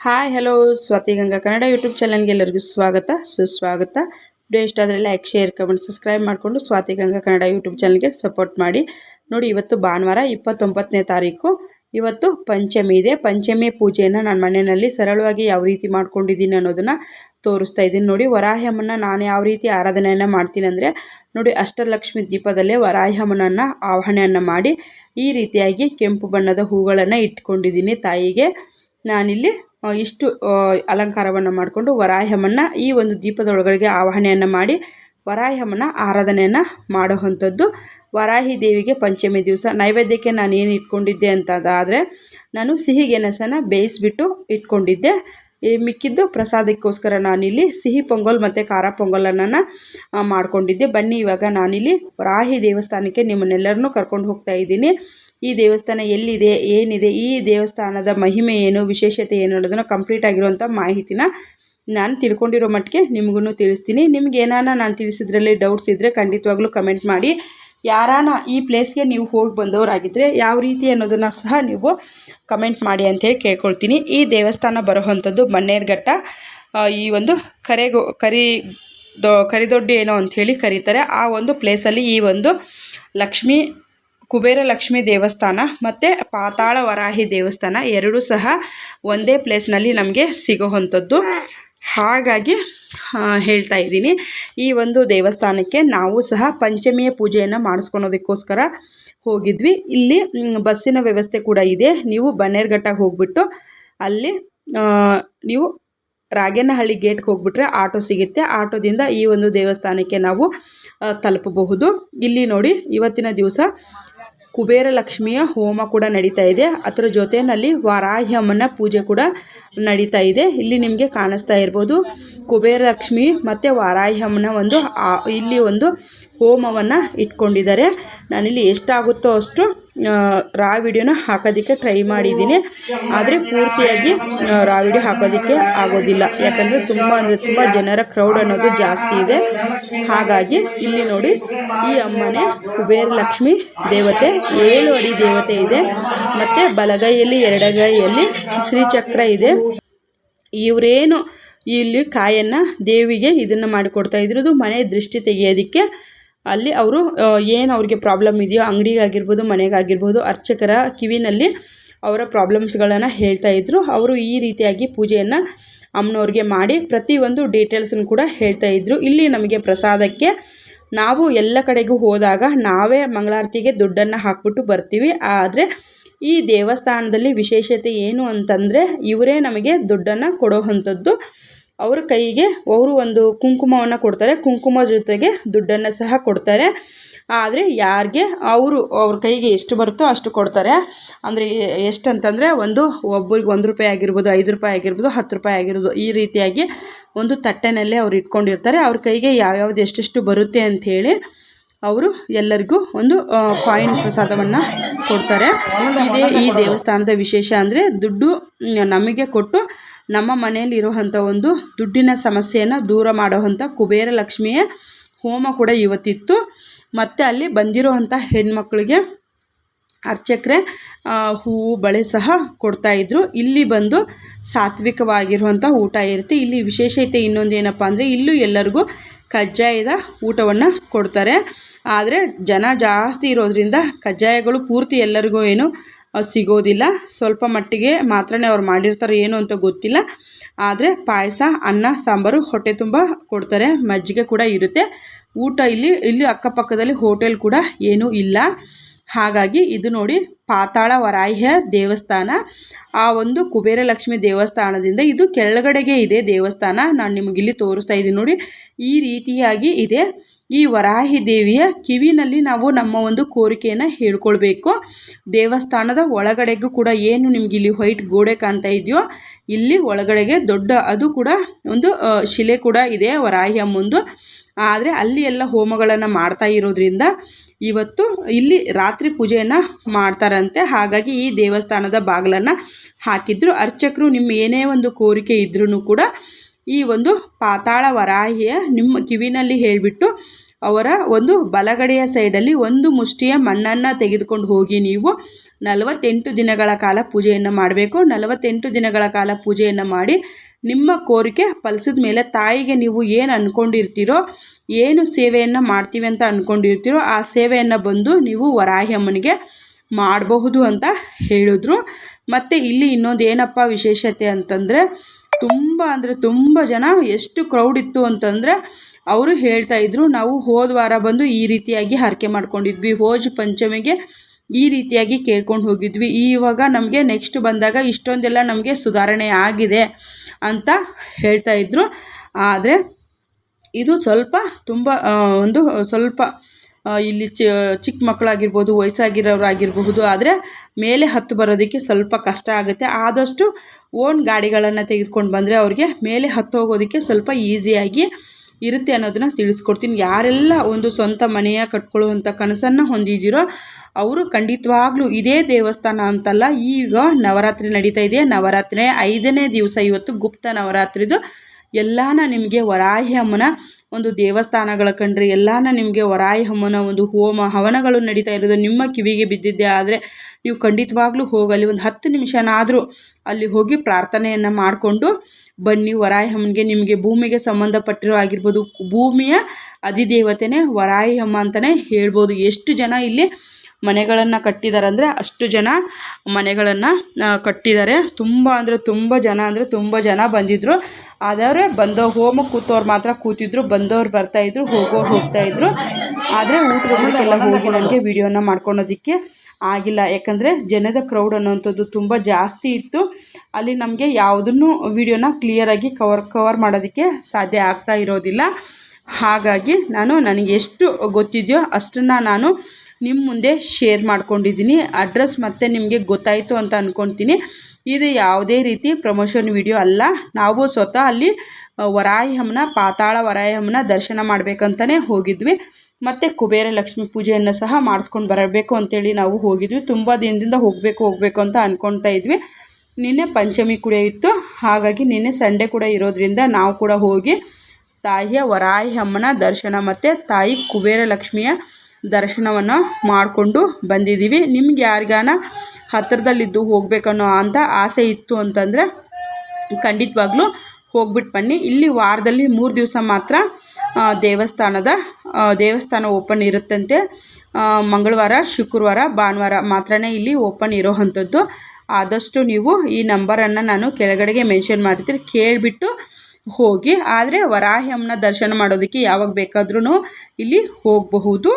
Hi hello Swathi Ganga Kannada YouTube ಚಾನಲ್ಗೆ ಎಲ್ಲರಿಗೂ ಸ್ವಾಗತ, ಸುಸ್ವಾಗತ. ವಿಡಿಯೋ ಇಷ್ಟ ಆದರೆ ಲೈಕ್ ಶೇರ್ ಕಮೆಂಟ್ ಸಬ್ಸ್ಕ್ರೈಬ್ ಮಾಡಿಕೊಂಡು ಸ್ವಾತಿ ಗಂಗಾ ಕನ್ನಡ ಯೂಟ್ಯೂಬ್ ಚಾನಲ್ಗೆ ಸಪೋರ್ಟ್ ಮಾಡಿ. ನೋಡಿ, ಇವತ್ತು ಭಾನುವಾರ ಇಪ್ಪತ್ತೊಂಬತ್ತನೇ ತಾರೀಕು. ಇವತ್ತು ಪಂಚಮಿ ಇದೆ. ಪಂಚಮಿ ಪೂಜೆಯನ್ನು ನಾನು ಮನೆಯಲ್ಲಿ ಸರಳವಾಗಿ ಯಾವ ರೀತಿ ಮಾಡ್ಕೊಂಡಿದ್ದೀನಿ ಅನ್ನೋದನ್ನು ತೋರಿಸ್ತಾ ಇದ್ದೀನಿ. ನೋಡಿ ವರಾಹ್ಯಮ್ಮನ ನಾನು ಯಾವ ರೀತಿ ಆರಾಧನೆಯನ್ನು ಮಾಡ್ತೀನಿ ಅಂದರೆ, ನೋಡಿ, ಅಷ್ಟಲಕ್ಷ್ಮಿ ದೀಪದಲ್ಲೇ ವರಾಹ್ಯಮ್ಮನನ್ನು ಆವಾಹನೆಯನ್ನು ಮಾಡಿ, ಈ ರೀತಿಯಾಗಿ ಕೆಂಪು ಬಣ್ಣದ ಹೂಗಳನ್ನು ಇಟ್ಕೊಂಡಿದ್ದೀನಿ ತಾಯಿಗೆ. ನಾನಿಲ್ಲಿ ಇಷ್ಟು ಅಲಂಕಾರವನ್ನು ಮಾಡಿಕೊಂಡು ವರಾಹ್ಯಮ್ಮನ್ನು ಈ ಒಂದು ದೀಪದೊಳಗಡೆಗೆ ಆವಾಹನೆಯನ್ನು ಮಾಡಿ ವರಾಹ್ಯಮ್ಮನ ಆರಾಧನೆಯನ್ನು ಮಾಡುವಂಥದ್ದು. ವರಾಹಿ ದೇವಿಗೆ ಪಂಚಮಿ ದಿವಸ. ನೈವೇದ್ಯಕ್ಕೆ ನಾನು ಏನು ಇಟ್ಕೊಂಡಿದ್ದೆ ಅಂತಾದರೆ ನಾನು ಸಿಹಿ ಗೆಣಸನ್ನು ಬೇಯಿಸ್ಬಿಟ್ಟು ಇಟ್ಕೊಂಡಿದ್ದೆ. ಈ ಮಿಕ್ಕಿದ್ದು ಪ್ರಸಾದಕ್ಕೋಸ್ಕರ ನಾನಿಲ್ಲಿ ಸಿಹಿ ಪೊಂಗಲ್ ಮತ್ತು ಖಾರ ಪೊಂಗಲನ್ನು ಮಾಡಿಕೊಂಡಿದ್ದೆ. ಬನ್ನಿ, ಇವಾಗ ನಾನಿಲ್ಲಿ ವರಾಹಿ ದೇವಸ್ಥಾನಕ್ಕೆ ನಿಮ್ಮನ್ನೆಲ್ಲರನ್ನೂ ಕರ್ಕೊಂಡು ಹೋಗ್ತಾ ಇದ್ದೀನಿ. ಈ ದೇವಸ್ಥಾನ ಎಲ್ಲಿದೆ, ಏನಿದೆ, ಈ ದೇವಸ್ಥಾನದ ಮಹಿಮೆ ಏನು, ವಿಶೇಷತೆ ಏನು ಅನ್ನೋದನ್ನು ಕಂಪ್ಲೀಟ್ ಆಗಿರುವಂಥ ಮಾಹಿತಿನ ನಾನು ತಿಳ್ಕೊಂಡಿರೋ ಮಟ್ಟಿಗೆ ನಿಮಗೂ ತಿಳಿಸ್ತೀನಿ. ನಿಮ್ಗೆ ಏನಾನ ನಾನು ತಿಳಿಸಿದ್ರಲ್ಲಿ ಡೌಟ್ಸ್ ಇದ್ದರೆ ಖಂಡಿತವಾಗ್ಲೂ ಕಮೆಂಟ್ ಮಾಡಿ. ಯಾರಾನ ಈ ಪ್ಲೇಸ್ಗೆ ನೀವು ಹೋಗಿ ಬಂದವರಾಗಿದ್ದರೆ ಯಾವ ರೀತಿ ಅನ್ನೋದನ್ನು ಸಹ ನೀವು ಕಮೆಂಟ್ ಮಾಡಿ ಅಂತೇಳಿ ಕೇಳ್ಕೊಳ್ತೀನಿ. ಈ ದೇವಸ್ಥಾನ ಬರುವಂಥದ್ದು ಬನ್ನೇರ್ಘಟ್ಟ ಈ ಒಂದು ಕರೆಗೋ, ಕರಿ ದೊ, ಕರಿದೊಡ್ಡು ಏನೋ ಅಂಥೇಳಿ ಕರೀತಾರೆ. ಆ ಒಂದು ಪ್ಲೇಸಲ್ಲಿ ಈ ಒಂದು ಲಕ್ಷ್ಮೀ ಕುಬೇರ ಲಕ್ಷ್ಮಿ ದೇವಸ್ಥಾನ ಮತ್ತು ಪಾತಾಳ ವರಾಹಿ ದೇವಸ್ಥಾನ ಎರಡೂ ಸಹ ಒಂದೇ ಪ್ಲೇಸ್ನಲ್ಲಿ ನಮಗೆ ಸಿಗೋವಂಥದ್ದು. ಹಾಗಾಗಿ ಹೇಳ್ತಾ ಇದ್ದೀನಿ. ಈ ಒಂದು ದೇವಸ್ಥಾನಕ್ಕೆ ನಾವು ಸಹ ಪಂಚಮಿಯ ಪೂಜೆಯನ್ನು ಮಾಡಿಸ್ಕೊಳೋದಕ್ಕೋಸ್ಕರ ಹೋಗಿದ್ವಿ. ಇಲ್ಲಿ ಬಸ್ಸಿನ ವ್ಯವಸ್ಥೆ ಕೂಡ ಇದೆ. ನೀವು ಬನ್ನೇರ್ಘಟ್ಟಾಗೆ ಹೋಗ್ಬಿಟ್ಟು ಅಲ್ಲಿ ನೀವು ರಾಗೇನಹಳ್ಳಿ ಗೇಟ್ಗೆ ಹೋಗ್ಬಿಟ್ರೆ ಆಟೋ ಸಿಗುತ್ತೆ. ಆಟೋದಿಂದ ಈ ಒಂದು ದೇವಸ್ಥಾನಕ್ಕೆ ನಾವು ತಲುಪಬಹುದು. ಇಲ್ಲಿ ನೋಡಿ, ಇವತ್ತಿನ ದಿವಸ ಕುಬೇರ ಲಕ್ಷ್ಮಿಯ ಹೋಮ ಕೂಡ ನಡೀತಾ ಇದೆ. ಅದರ ಜೊತೆಯಲ್ಲಿ ವಾರಾಹ್ಯಮ್ಮನ ಪೂಜೆ ಕೂಡ ನಡೀತಾ ಇದೆ. ಇಲ್ಲಿ ನಿಮಗೆ ಕಾಣಿಸ್ತಾ ಇರ್ಬೋದು. ಕುಬೇರ ಲಕ್ಷ್ಮಿ ಮತ್ತು ವಾರಾಹ್ಯಮ್ಮನ ಒಂದು ಇಲ್ಲಿ ಒಂದು ಹೋಮವನ್ನು ಇಟ್ಕೊಂಡಿದ್ದಾರೆ. ನಾನಿಲ್ಲಿ ಎಷ್ಟಾಗುತ್ತೋ ಅಷ್ಟು ರಾ ವಿಡಿಯೋನ ಹಾಕೋದಕ್ಕೆ ಟ್ರೈ ಮಾಡಿದ್ದೀನಿ. ಆದರೆ ಪೂರ್ತಿಯಾಗಿ ರಾ ವಿಡಿಯೋ ಹಾಕೋದಕ್ಕೆ ಆಗೋದಿಲ್ಲ. ಯಾಕಂದರೆ ತುಂಬ ಅಂದರೆ ತುಂಬ ಜನರ ಕ್ರೌಡ್ ಅನ್ನೋದು ಜಾಸ್ತಿ ಇದೆ. ಹಾಗಾಗಿ ಇಲ್ಲಿ ನೋಡಿ, ಈ ಅಮ್ಮನೇ ಕುಬೇರ ಲಕ್ಷ್ಮಿ ದೇವತೆ, ಏಳು ಅಡಿ ದೇವತೆ ಇದೆ. ಮತ್ತು ಬಲಗೈಯಲ್ಲಿ ಎರಡಗೈಯಲ್ಲಿ ಶ್ರೀಚಕ್ರ ಇದೆ. ಇವರೇನು ಇಲ್ಲಿ ಕಾಯನ್ನು ದೇವಿಗೆ ಇದನ್ನು ಮಾಡಿಕೊಡ್ತಾ ಇದ್ರು. ಮನೆ ದೃಷ್ಟಿ ತೆಗೆಯೋದಕ್ಕೆ ಅಲ್ಲಿ ಅವರು ಏನು ಅವ್ರಿಗೆ ಪ್ರಾಬ್ಲಮ್ ಇದೆಯೋ, ಅಂಗಡಿಗಾಗಿರ್ಬೋದು, ಮನೆಗಾಗಿರ್ಬೋದು, ಅರ್ಚಕರ ಕಿವಿನಲ್ಲಿ ಅವರ ಪ್ರಾಬ್ಲಮ್ಸ್ಗಳನ್ನು ಹೇಳ್ತಾ ಇದ್ದರು ಅವರು ಈ ರೀತಿಯಾಗಿ ಪೂಜೆಯನ್ನು ಅಮ್ಮನವ್ರಿಗೆ ಮಾಡಿ ಪ್ರತಿಯೊಂದು ಡೀಟೇಲ್ಸನ್ನು ಕೂಡ ಹೇಳ್ತಾ ಇದ್ದರು ಇಲ್ಲಿ ನಮಗೆ ಪ್ರಸಾದಕ್ಕೆ ನಾವು ಎಲ್ಲ ಕಡೆಗೂ ಹೋದಾಗ ನಾವೇ ಮಂಗಳಾರತಿಗೆ ದುಡ್ಡನ್ನು ಹಾಕ್ಬಿಟ್ಟು ಬರ್ತೀವಿ. ಆದರೆ ಈ ದೇವಸ್ಥಾನದಲ್ಲಿ ವಿಶೇಷತೆ ಏನು ಅಂತಂದರೆ, ಇವರೇ ನಮಗೆ ದುಡ್ಡನ್ನು ಕೊಡೋವಂಥದ್ದು ಅವ್ರ ಕೈಗೆ ಅವರು ಒಂದು ಕುಂಕುಮವನ್ನು ಕೊಡ್ತಾರೆ. ಕುಂಕುಮ ಜೊತೆಗೆ ದುಡ್ಡನ್ನು ಸಹ ಕೊಡ್ತಾರೆ. ಆದರೆ ಯಾರಿಗೆ ಅವರು ಅವ್ರ ಕೈಗೆ ಎಷ್ಟು ಬರುತ್ತೋ ಅಷ್ಟು ಕೊಡ್ತಾರೆ. ಅಂದರೆ ಎಷ್ಟು ಅಂತಂದರೆ ಒಂದು ಒಬ್ಬರಿಗೆ ಒಂದು ರೂಪಾಯಿ ಆಗಿರ್ಬೋದು, ಐದು ರೂಪಾಯಿ ಆಗಿರ್ಬೋದು, ಹತ್ತು ರೂಪಾಯಿ ಆಗಿರ್ಬೋದು ಈ ರೀತಿಯಾಗಿ ಒಂದು ತಟ್ಟೆನಲ್ಲೇ ಅವ್ರು ಇಟ್ಕೊಂಡಿರ್ತಾರೆ. ಅವ್ರ ಕೈಗೆ ಯಾವ್ಯಾವ್ದು ಎಷ್ಟೆಷ್ಟು ಬರುತ್ತೆ ಅಂಥೇಳಿ ಅವರು ಎಲ್ಲರಿಗೂ ಒಂದು ಕಾಯಿನ್ ಪ್ರಸಾದವನ್ನು ಕೊಡ್ತಾರೆ. ಇದೇ ಈ ದೇವಸ್ಥಾನದ ವಿಶೇಷ ಅಂದರೆ ದುಡ್ಡು ನಮಗೆ ಕೊಟ್ಟು ನಮ್ಮ ಮನೆಯಲ್ಲಿರುವಂಥ ಒಂದು ದುಡ್ಡಿನ ಸಮಸ್ಯೆಯನ್ನು ದೂರ ಮಾಡುವಂಥ ಕುಬೇರ ಲಕ್ಷ್ಮಿಯ ಹೋಮ ಕೂಡ ಇವತ್ತಿತ್ತು. ಮತ್ತು ಅಲ್ಲಿ ಬಂದಿರುವಂಥ ಹೆಣ್ಮಕ್ಳಿಗೆ ಅರ್ಚಕರೇ ಹೂವು, ಬಳೆ ಸಹ ಕೊಡ್ತಾಯಿದ್ರು ಇಲ್ಲಿ ಬಂದು ಸಾತ್ವಿಕವಾಗಿರುವಂಥ ಊಟ ಇರುತ್ತೆ. ಇಲ್ಲಿ ವಿಶೇಷತೆ ಇನ್ನೊಂದು ಏನಪ್ಪ ಅಂದರೆ, ಇಲ್ಲೂ ಎಲ್ಲರಿಗೂ ಕಜ್ಜಾಯದ ಊಟವನ್ನು ಕೊಡ್ತಾರೆ. ಆದರೆ ಜನ ಜಾಸ್ತಿ ಇರೋದರಿಂದ ಕಜ್ಜಾಯಗಳು ಪೂರ್ತಿ ಎಲ್ಲರಿಗೂ ಏನು ಸಿಗೋದಿಲ್ಲ. ಸ್ವಲ್ಪ ಮಟ್ಟಿಗೆ ಮಾತ್ರನೇ ಅವ್ರು ಮಾಡಿರ್ತಾರೆ ಏನು ಅಂತ ಗೊತ್ತಿಲ್ಲ. ಆದರೆ ಪಾಯಸ, ಅನ್ನ, ಸಾಂಬಾರು ಹೊಟ್ಟೆ ತುಂಬ ಕೊಡ್ತಾರೆ. ಮಜ್ಜಿಗೆ ಕೂಡ ಇರುತ್ತೆ. ಊಟ ಇಲ್ಲಿ ಇಲ್ಲಿ ಅಕ್ಕಪಕ್ಕದಲ್ಲಿ ಹೋಟೆಲ್ ಕೂಡ ಏನೂ ಇಲ್ಲ. ಹಾಗಾಗಿ ಇದು ನೋಡಿ ಪಾತಾಳ ವರಾಹ್ಯ ದೇವಸ್ಥಾನ. ಆ ಒಂದು ಕುಬೇರ ಲಕ್ಷ್ಮಿ ದೇವಸ್ಥಾನದಿಂದ ಇದು ಕೆಳಗಡೆಗೆ ಇದೆ ದೇವಸ್ಥಾನ. ನಾನು ನಿಮಗಿಲ್ಲಿ ತೋರಿಸ್ತಾ ಇದ್ದೀನಿ ನೋಡಿ. ಈ ರೀತಿಯಾಗಿ ಇದೆ. ಈ ವರಾಹಿ ದೇವಿಯ ಕಿವಿನಲ್ಲಿ ನಾವು ನಮ್ಮ ಒಂದು ಕೋರಿಕೆಯನ್ನು ಹೇಳ್ಕೊಳ್ಬೇಕು. ದೇವಸ್ಥಾನದ ಒಳಗಡೆಗೂ ಕೂಡ ಏನು ನಿಮ್ಗೆ ಇಲ್ಲಿ ವೈಟ್ ಗೋಡೆ ಕಾಣ್ತಾ ಇದೆಯೋ, ಇಲ್ಲಿ ಒಳಗಡೆಗೆ ದೊಡ್ಡ ಅದು ಕೂಡ ಒಂದು ಶಿಲೆ ಕೂಡ ಇದೆ ವರಾಹಿಯ ಮುಂದೆ. ಆದರೆ ಅಲ್ಲಿ ಎಲ್ಲ ಹೋಮಗಳನ್ನು ಮಾಡ್ತಾ ಇರೋದ್ರಿಂದ ಇವತ್ತು ಇಲ್ಲಿ ರಾತ್ರಿ ಪೂಜೆಯನ್ನು ಮಾಡ್ತಾರಂತೆ. ಹಾಗಾಗಿ ಈ ದೇವಸ್ಥಾನದ ಬಾಗಿಲನ್ನು ಹಾಕಿದ್ರು. ಅರ್ಚಕರು ನಿಮ್ಮ ಏನೇ ಒಂದು ಕೋರಿಕೆ ಇದ್ರೂ ಕೂಡ ಈ ಒಂದು ಪಾತಾಳ ವರಾಹಿಯ ನಿಮ್ಮ ಕಿವಿನಲ್ಲಿ ಹೇಳಿಬಿಟ್ಟು ಅವರ ಒಂದು ಬಲಗಡೆಯ ಸೈಡಲ್ಲಿ ಒಂದು ಮುಷ್ಟಿಯ ಮಣ್ಣನ್ನು ತೆಗೆದುಕೊಂಡು ಹೋಗಿ ನೀವು ನಲವತ್ತೆಂಟು ದಿನಗಳ ಕಾಲ ಪೂಜೆಯನ್ನು ಮಾಡಬೇಕು. ನಲವತ್ತೆಂಟು ದಿನಗಳ ಕಾಲ ಪೂಜೆಯನ್ನು ಮಾಡಿ ನಿಮ್ಮ ಕೋರಿಕೆ ಫಲಿಸಿದ ಮೇಲೆ ತಾಯಿಗೆ ನೀವು ಏನು ಅಂದ್ಕೊಂಡಿರ್ತೀರೋ ಏನು ಸೇವೆಯನ್ನು ಮಾಡ್ತೀವಿ ಅಂತ ಅಂದ್ಕೊಂಡಿರ್ತೀರೋ ಆ ಸೇವೆಯನ್ನು ಬಂದು ನೀವು ವರಾಹಿ ಅಮ್ಮನಿಗೆ ಮಾಡಬಹುದು ಅಂತ ಹೇಳಿದ್ರು. ಮತ್ತು ಇಲ್ಲಿ ಇನ್ನೊಂದು ಏನಪ್ಪ ವಿಶೇಷತೆ ಅಂತಂದರೆ ತುಂಬ ಅಂದರೆ ತುಂಬ ಜನ ಎಷ್ಟು ಕ್ರೌಡ್ ಇತ್ತು ಅಂತಂದರೆ ಅವರು ಹೇಳ್ತಾ ಇದ್ರು, ನಾವು ಹೋದ ವಾರ ಬಂದು ಈ ರೀತಿಯಾಗಿ ಹರಕೆ ಮಾಡ್ಕೊಂಡಿದ್ವಿ, ಹೋಜ್ ಪಂಚಮಿಗೆ ಈ ರೀತಿಯಾಗಿ ಕೇಳ್ಕೊಂಡು ಹೋಗಿದ್ವಿ. ಇವಾಗ ನಮಗೆ ನೆಕ್ಸ್ಟ್ ಬಂದಾಗ ಇಷ್ಟೊಂದೆಲ್ಲ ನಮಗೆ ಸುಧಾರಣೆ ಆಗಿದೆ ಅಂತ ಹೇಳ್ತಾ ಇದ್ರು. ಆದರೆ ಇದು ಸ್ವಲ್ಪ ತುಂಬ ಒಂದು ಸ್ವಲ್ಪ ಇಲ್ಲಿ ಚಿಕ್ಕ ಮಕ್ಕಳಾಗಿರ್ಬೋದು, ವಯಸ್ಸಾಗಿರೋರಾಗಿರಬಹುದು, ಆದರೆ ಮೇಲೆ ಹತ್ತು ಬರೋದಕ್ಕೆ ಸ್ವಲ್ಪ ಕಷ್ಟ ಆಗುತ್ತೆ. ಆದಷ್ಟು ಓನ್ ಗಾಡಿಗಳನ್ನು ತೆಗೆದುಕೊಂಡು ಬಂದರೆ ಅವ್ರಿಗೆ ಮೇಲೆ ಹತ್ತು ಹೋಗೋದಕ್ಕೆ ಸ್ವಲ್ಪ ಈಸಿಯಾಗಿ ಇರುತ್ತೆ ಅನ್ನೋದನ್ನು ತಿಳಿಸ್ಕೊಡ್ತೀನಿ. ಯಾರೆಲ್ಲ ಒಂದು ಸ್ವಂತ ಮನೆಯ ಕಟ್ಕೊಳ್ಳುವಂಥ ಕನಸನ್ನು ಹೊಂದಿದ್ದೀರೋ ಅವರು ಖಂಡಿತವಾಗ್ಲೂ ಇದೇ ದೇವಸ್ಥಾನ ಅಂತಲ್ಲ, ಈಗ ನವರಾತ್ರಿ ನಡೀತಾ ಇದೆ. ನವರಾತ್ರಿ ಐದನೇ ದಿವಸ ಇವತ್ತು ಗುಪ್ತ ನವರಾತ್ರಿದು. ಎಲ್ಲಾನ ನಿಮಗೆ ವರಾಹಿ ಅಮ್ಮನ ಒಂದು ದೇವಸ್ಥಾನಗಳ ಕಂಡ್ರೆ, ಎಲ್ಲಾನ ನಿಮಗೆ ವರಾಯಿ ಅಮ್ಮನ ಒಂದು ಹೋಮ ಹವನಗಳು ನಡೀತಾ ಇರೋದು ನಿಮ್ಮ ಕಿವಿಗೆ ಬಿದ್ದಿದ್ದೆ. ಆದರೆ ನೀವು ಖಂಡಿತವಾಗ್ಲೂ ಹೋಗಲಿ ಒಂದು ಹತ್ತು ನಿಮಿಷನಾದರೂ ಅಲ್ಲಿ ಹೋಗಿ ಪ್ರಾರ್ಥನೆಯನ್ನು ಮಾಡಿಕೊಂಡು ಬನ್ನಿ. ವರಾಯಿ ಅಮ್ಮನಿಗೆ ನಿಮಗೆ ಭೂಮಿಗೆ ಸಂಬಂಧಪಟ್ಟಿರೋ ಆಗಿರ್ಬೋದು, ಭೂಮಿಯ ಅಧಿದೇವತೆನೇ ವರಾಯಿ ಅಮ್ಮ ಅಂತಲೇ ಹೇಳ್ಬೋದು. ಎಷ್ಟು ಜನ ಇಲ್ಲಿ ಮನೆಗಳನ್ನು ಕಟ್ಟಿದ್ದಾರೆ ಅಂದರೆ ಅಷ್ಟು ಜನ ಮನೆಗಳನ್ನು ಕಟ್ಟಿದ್ದಾರೆ ತುಂಬ ಅಂದರೆ ತುಂಬ ಜನ ಅಂದರೆ ತುಂಬ ಜನ ಬಂದಿದ್ದರು ಆದರೆ ಬಂದೋ ಹೋಮಕ್ಕೆ ಕೂತವ್ರು ಮಾತ್ರ ಕೂತಿದ್ರು ಬಂದವ್ರು ಬರ್ತಾಯಿದ್ರು ಹೋಗೋರು ಹೋಗ್ತಾಯಿದ್ರು ಆದರೆ ಎಲ್ಲ ಹೋಗಿ ನನಗೆ ವೀಡಿಯೋನ ಮಾಡ್ಕೊಳೋದಕ್ಕೆ ಆಗಿಲ್ಲ. ಯಾಕಂದರೆ ಜನದ ಕ್ರೌಡ್ ಅನ್ನೋವಂಥದ್ದು ತುಂಬ ಜಾಸ್ತಿ ಇತ್ತು. ಅಲ್ಲಿ ನಮಗೆ ಯಾವುದನ್ನು ವೀಡಿಯೋನ ಕ್ಲಿಯರಾಗಿ ಕವರ್ ಕವರ್ ಮಾಡೋದಕ್ಕೆ ಸಾಧ್ಯ ಆಗ್ತಾ ಇರೋದಿಲ್ಲ. ಹಾಗಾಗಿ ನಾನು ನನಗೆ ಎಷ್ಟು ಗೊತ್ತಿದೆಯೋ ಅಷ್ಟನ್ನು ನಾನು ನಿಮ್ಮ ಮುಂದೆ ಶೇರ್ ಮಾಡ್ಕೊಂಡಿದ್ದೀನಿ. ಅಡ್ರೆಸ್ ಮತ್ತೆ ನಿಮಗೆ ಗೊತ್ತಾಯಿತು ಅಂತ ಅಂದ್ಕೊಳ್ತೀನಿ ಇದು ಯಾವುದೇ ರೀತಿ ಪ್ರಮೋಷನ್ ವಿಡಿಯೋ ಅಲ್ಲ. ನಾವು ಸ್ವತಃ ಅಲ್ಲಿ ವರಾಯಿ ಅಮ್ಮನ ಪಾತಾಳ ವರಾಯಿ ಅಮ್ಮನ ದರ್ಶನ ಮಾಡಬೇಕಂತಲೇ ಹೋಗಿದ್ವಿ. ಮತ್ತು ಕುಬೇರ ಲಕ್ಷ್ಮಿ ಪೂಜೆಯನ್ನು ಸಹ ಮಾಡಿಸ್ಕೊಂಡು ಬರಬೇಕು ಅಂತೇಳಿ ನಾವು ಹೋಗಿದ್ವಿ. ತುಂಬ ದಿನದಿಂದ ಹೋಗಬೇಕು ಹೋಗಬೇಕು ಅಂತ ಅಂದ್ಕೊಳ್ತಾ ಇದ್ವಿ. ನಿನ್ನೆ ಪಂಚಮಿ ಕೂಡ ಇತ್ತು. ಹಾಗಾಗಿ ನಿನ್ನೆ ಸಂಡೇ ಕೂಡ ಇರೋದ್ರಿಂದ ನಾವು ಕೂಡ ಹೋಗಿ ತಾಯಿಯ ವರಾಯಿ ಅಮ್ಮನ ದರ್ಶನ ಮತ್ತು ತಾಯಿ ಕುಬೇರ ಲಕ್ಷ್ಮಿಯ ದರ್ಶನವನ್ನು ಮಾಡಿಕೊಂಡು ಬಂದಿದ್ದೀವಿ. ನಿಮ್ಗೆ ಯಾರಿಗಾನ ಹತ್ತಿರದಲ್ಲಿದ್ದು ಹೋಗಬೇಕನ್ನೋ ಅಂತ ಆಸೆ ಇತ್ತು ಅಂತಂದರೆ ಖಂಡಿತವಾಗ್ಲೂ ಹೋಗ್ಬಿಟ್ಟು ಬನ್ನಿ. ಇಲ್ಲಿ ವಾರದಲ್ಲಿ ಮೂರು ದಿವಸ ಮಾತ್ರ ದೇವಸ್ಥಾನದ ದೇವಸ್ಥಾನ ಓಪನ್ ಇರುತ್ತಂತೆ. ಮಂಗಳವಾರ, ಶುಕ್ರವಾರ, ಭಾನುವಾರ ಮಾತ್ರನೇ ಇಲ್ಲಿ ಓಪನ್ ಇರೋ ಅಂಥದ್ದು ಆದಷ್ಟು ನೀವು ಈ ನಂಬರನ್ನು ನಾನು ಕೆಳಗಡೆಗೆ ಮೆನ್ಷನ್ ಮಾಡಿರ್ತೀನಿ ಕೇಳಿಬಿಟ್ಟು ಹೋಗಿ. ಆದರೆ ವರಾಹಿ ಅಮ್ಮನ ದರ್ಶನ ಮಾಡೋದಕ್ಕೆ ಯಾವಾಗ ಬೇಕಾದ್ರೂ ಇಲ್ಲಿ ಹೋಗಬಹುದು.